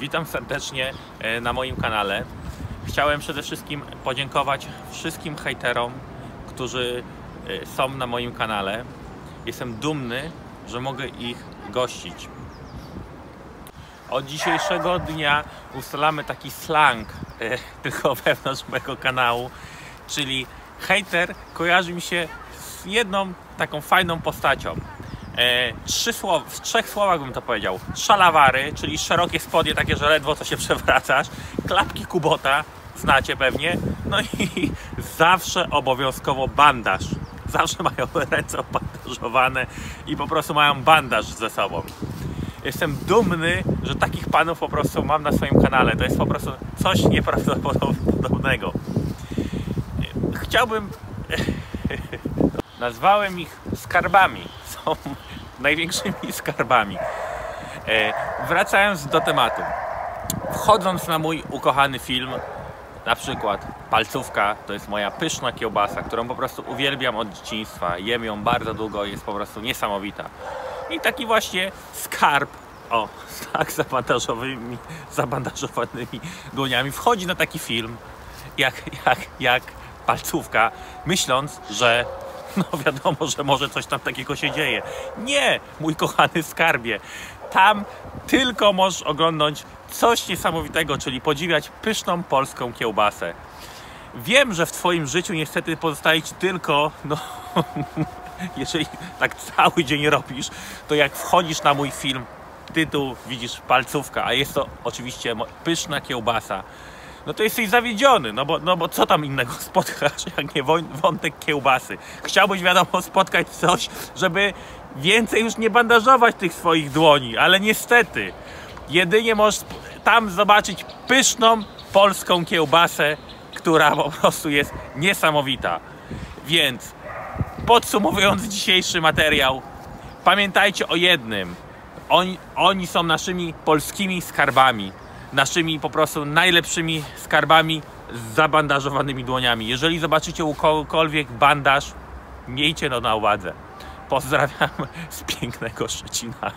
Witam serdecznie e, na moim kanale. Chciałem przede wszystkim podziękować wszystkim hejterom, którzy e, są na moim kanale. Jestem dumny, że mogę ich gościć. Od dzisiejszego dnia ustalamy taki slang e, tylko wewnątrz mojego kanału, czyli hejter kojarzy mi się z jedną taką fajną postacią. E, trzy słow, w trzech słowach bym to powiedział. Szalawary, czyli szerokie spodnie, takie, że ledwo co się przewracasz. Klapki Kubota, znacie pewnie. No i zawsze obowiązkowo bandaż. Zawsze mają ręce obandażowane i po prostu mają bandaż ze sobą. Jestem dumny, że takich panów po prostu mam na swoim kanale. To jest po prostu coś nieprawdopodobnego. Chciałbym. Nazwałem ich skarbami. Największymi skarbami. E, wracając do tematu. Wchodząc na mój ukochany film, na przykład palcówka to jest moja pyszna kiełbasa, którą po prostu uwielbiam od dzieciństwa. Jem ją bardzo długo, jest po prostu niesamowita. I taki właśnie skarb, o, tak zabandażowymi, zabandażowanymi dłoniami wchodzi na taki film, jak, jak, jak palcówka, myśląc, że no wiadomo, że może coś tam takiego się dzieje. Nie, mój kochany skarbie. Tam tylko możesz oglądać coś niesamowitego, czyli podziwiać pyszną polską kiełbasę. Wiem, że w Twoim życiu niestety pozostaje Ci tylko, no, jeżeli tak cały dzień robisz, to jak wchodzisz na mój film, tytuł widzisz palcówka, a jest to oczywiście pyszna kiełbasa, no to jesteś zawiedziony, no bo, no bo co tam innego spotkasz, jak nie wątek kiełbasy. Chciałbyś, wiadomo, spotkać coś, żeby więcej już nie bandażować tych swoich dłoni, ale niestety, jedynie możesz tam zobaczyć pyszną polską kiełbasę, która po prostu jest niesamowita. Więc podsumowując dzisiejszy materiał, pamiętajcie o jednym. Oni, oni są naszymi polskimi skarbami. Naszymi po prostu najlepszymi skarbami z zabandażowanymi dłoniami. Jeżeli zobaczycie u kogokolwiek bandaż, miejcie to na uwadze. Pozdrawiam z pięknego Szczecina.